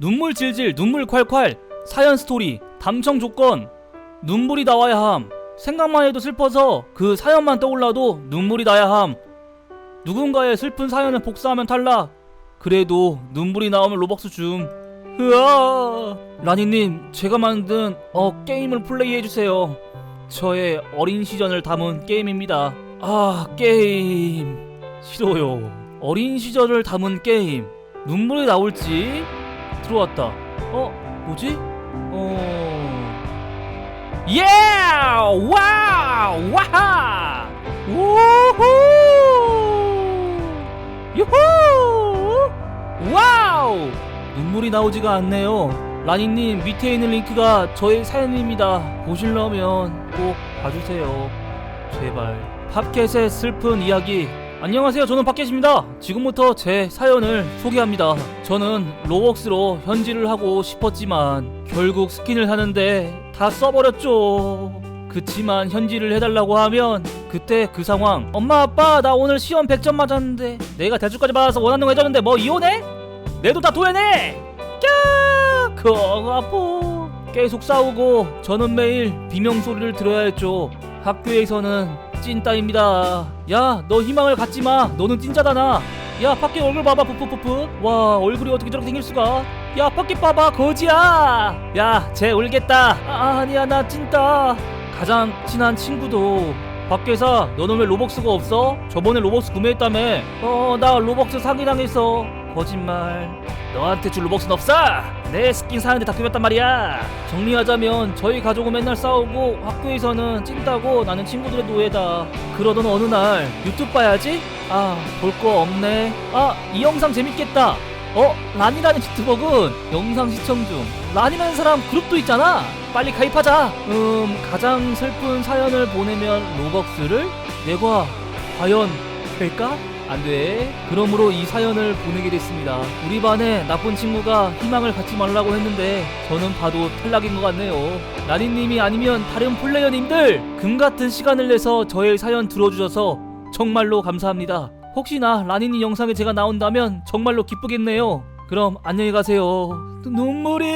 눈물 질질 눈물 콸콸 사연 스토리 담청 조건. 눈물이 나와야 함. 생각만 해도 슬퍼서 그 사연만 떠올라도 눈물이 나야 함. 누군가의 슬픈 사연을 복사하면 탈락. 그래도 눈물이 나오면 로벅스 줌. 으아! 라니님 제가 만든 어 게임을 플레이해주세요. 저의 어린 시절을 담은 게임입니다. 아 게임. 싫어요. 어린 시절을 담은 게임. 눈물이 나올지 들어왔다 어 뭐지 어 예! 와우! 와하! 우후! 유후! 와우! 눈물이 나오지가 않네요. 라니님 밑에 있는 링크가 저의 사연입니다. 보시려면 꼭 봐주세요. 제발. 팝켓의 슬픈 이야기. 안녕하세요. 저는 팝켓입니다. 지금부터 제 사연을 소개합니다. 저는 로벅스로 현질을 하고 싶었지만 결국 스킨을 하는데 다 써버렸죠. 그치만 현질을 해달라고 하면 그때 그 상황 엄마 아빠 나 오늘 시험 100점 맞았는데 내가 대출까지 받아서 원하는 거 해줬는데 뭐 이혼해? 내돈다 도해내! 까! 그거 아파 계속 싸우고 저는 매일 비명 소리를 들어야 했죠 학교에서는 찐따입니다. 야 너 희망을 갖지 마. 너는 찐짜다 나 야 밖에 얼굴 봐봐 푸푸푸푸. 와 얼굴이 어떻게 저렇게 생길 수가? 야 밖에 봐봐 거지야. 야 쟤 울겠다. 아, 아니야 나 찐따. 가장 친한 친구도. 밖에서 너는 왜 로벅스가 없어? 저번에 로벅스 구매했다며. 어 나 로벅스 사기당했어 거짓말. 너한테 줄 로벅스는 없어! 내 스킨 사는데 다 꾸몄단 말이야. 정리하자면 저희 가족은 맨날 싸우고 학교에서는 찐따고 나는 친구들의 노예다. 그러던 어느 날 유튜브 봐야지. 아 볼 거 없네. 아 이 영상 재밌겠다. 어 란이라는 유튜버군. 영상 시청 중. 란이라는 사람 그룹도 있잖아. 빨리 가입하자. 음 가장 슬픈 사연을 보내면 로벅스를 내가 과연 될까? 안 돼. 그러므로 이 사연을 보내게 됐습니다. 우리 반에 나쁜 친구가 희망을 갖지 말라고 했는데 저는 봐도 탈락인 것 같네요. 라니님이 아니면 다른 플레이어님들 금 같은 시간을 내서 저의 사연 들어주셔서 정말로 감사합니다. 혹시나 라니님 영상에 제가 나온다면 정말로 기쁘겠네요. 그럼 안녕히 가세요. 눈물이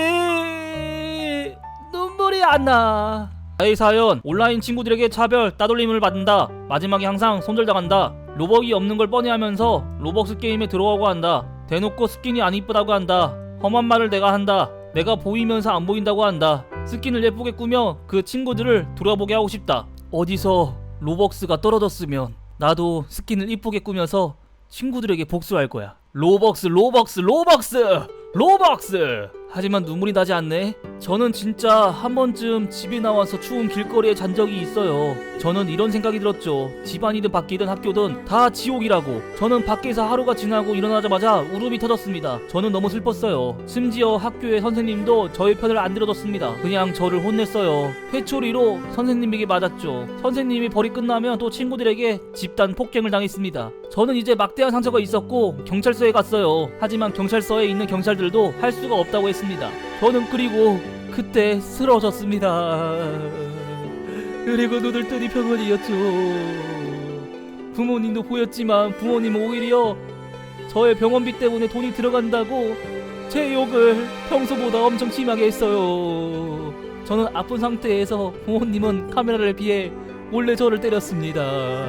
눈물이 안 나. 나의 사연 온라인 친구들에게 차별 따돌림을 받는다. 마지막에 항상 손절당한다 로벅이 없는 걸 뻔히 하면서 로벅스 게임에 들어가고 한다. 대놓고 스킨이 안 이쁘다고 한다. 험한 말을 내가 한다. 내가 보이면서 안 보인다고 한다. 스킨을 예쁘게 꾸며 그 친구들을 돌아보게 하고 싶다. 어디서 로벅스가 떨어졌으면 나도 스킨을 이쁘게 꾸며서 친구들에게 복수할 거야. 로벅스 로벅스 로벅스! 로벅스 하지만 눈물이 나지 않네. 저는 진짜 한 번쯤 집에 나와서 추운 길거리에 잔 적이 있어요. 저는 이런 생각이 들었죠. 집안이든 밖이든 학교든 다 지옥이라고. 저는 밖에서 하루가 지나고 일어나자마자 울음이 터졌습니다. 저는 너무 슬펐어요. 심지어 학교의 선생님도 저의 편을 안 들어줬습니다. 그냥 저를 혼냈어요. 회초리로 선생님에게 맞았죠. 선생님이 벌이 끝나면 또 친구들에게 집단 폭행을 당했습니다 저는 이제 막대한 상처가 있었고 경찰서에 갔어요 하지만 경찰서에 있는 경찰들도 할 수가 없다고 했습니다 저는 그리고 그때 쓰러졌습니다. 그리고 뜨니 병원이었죠. 부모님도 보였지만 부모님은 오히려 저의 병원비 때문에 돈이 들어간다고 제 욕을 평소보다 엄청 심하게 했어요. 저는 아픈 상태에서 부모님은 카메라를 피해 몰래 저를 때렸습니다.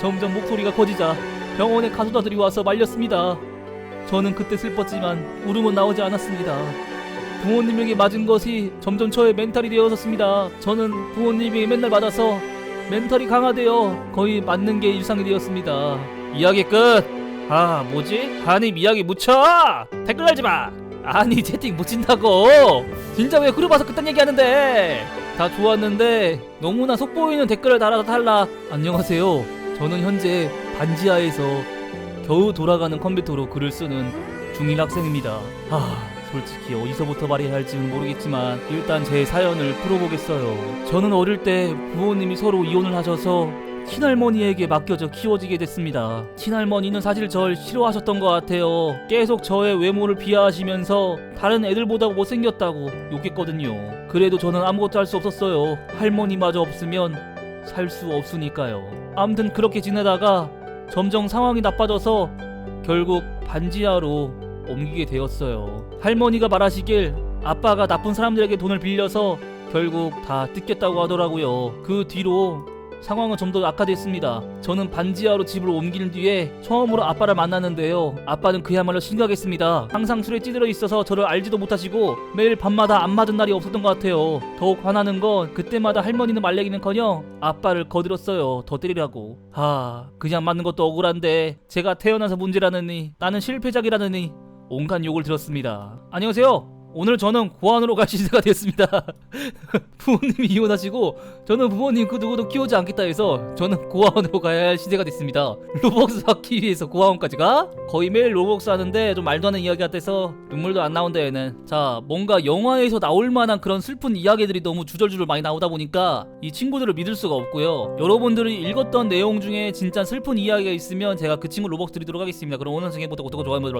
점점 목소리가 커지자 병원에 가수다들이 와서 말렸습니다. 저는 그때 슬펐지만 울음은 나오지 않았습니다. 부모님에게 맞은 것이 점점 저의 멘탈이 되어졌습니다. 저는 부모님이 맨날 맞아서 멘탈이 강화되어 거의 맞는 게 일상이 되었습니다. 이야기 끝. 아 뭐지? 한입 이야기 묻혀. 댓글 달지 마. 아니 채팅 못 친다고. 진짜 왜 그룹 와서 그딴 얘기 하는데? 다 좋았는데 너무나 속보이는 댓글을 달아서 탈락. 안녕하세요. 저는 현재 반지하에서 겨우 돌아가는 컴퓨터로 글을 쓰는 중1 학생입니다. 아, 솔직히 어디서부터 말해야 할지는 모르겠지만 일단 제 사연을 풀어보겠어요. 저는 어릴 때 부모님이 서로 이혼을 하셔서 친할머니에게 맡겨져 키워지게 됐습니다. 친할머니는 사실 절 싫어하셨던 것 같아요. 계속 저의 외모를 비하하시면서 다른 애들보다 못생겼다고 욕했거든요. 그래도 저는 아무것도 할 수 없었어요. 할머니마저 없으면 살 수 없으니까요. 아무튼 그렇게 지내다가 점점 상황이 나빠져서 결국 반지하로 옮기게 되었어요. 할머니가 말하시길 아빠가 나쁜 사람들에게 돈을 빌려서 결국 다 뜯겼다고 하더라고요. 그 뒤로 상황은 좀 더 악화됐습니다. 저는 반지하로 집을 옮긴 뒤에 처음으로 아빠를 만났는데요. 아빠는 그야말로 심각했습니다. 항상 술에 찌들어 있어서 저를 알지도 못하시고 매일 밤마다 안 맞은 날이 없었던 것 같아요. 더욱 화나는 건 그때마다 할머니는 말리기는커녕 아빠를 거들었어요. 더 때리라고. 하, 그냥 맞는 것도 억울한데 제가 태어나서 문제라느니 나는 실패작이라느니 온갖 욕을 들었습니다. 안녕하세요. 오늘 저는 고아원으로 갈 시대가 됐습니다. 부모님이 이혼하시고 저는 부모님 그 누구도 키우지 않겠다 해서 저는 고아원으로 가야 할 시대가 됐습니다. 로벅스 하기 위해서 고아원까지 가? 거의 매일 로벅스 하는데 좀 말도 안 되는 이야기 같아서 눈물도 안 나온다 얘는. 자 뭔가 영화에서 나올 만한 그런 슬픈 이야기들이 너무 주절주절 많이 나오다 보니까 이 친구들을 믿을 수가 없고요. 여러분들이 읽었던 내용 중에 진짜 슬픈 이야기가 있으면 제가 그 친구 로벅스 드리도록 하겠습니다. 그럼 오늘 생각부터 어떻게 좋아요, 뭐,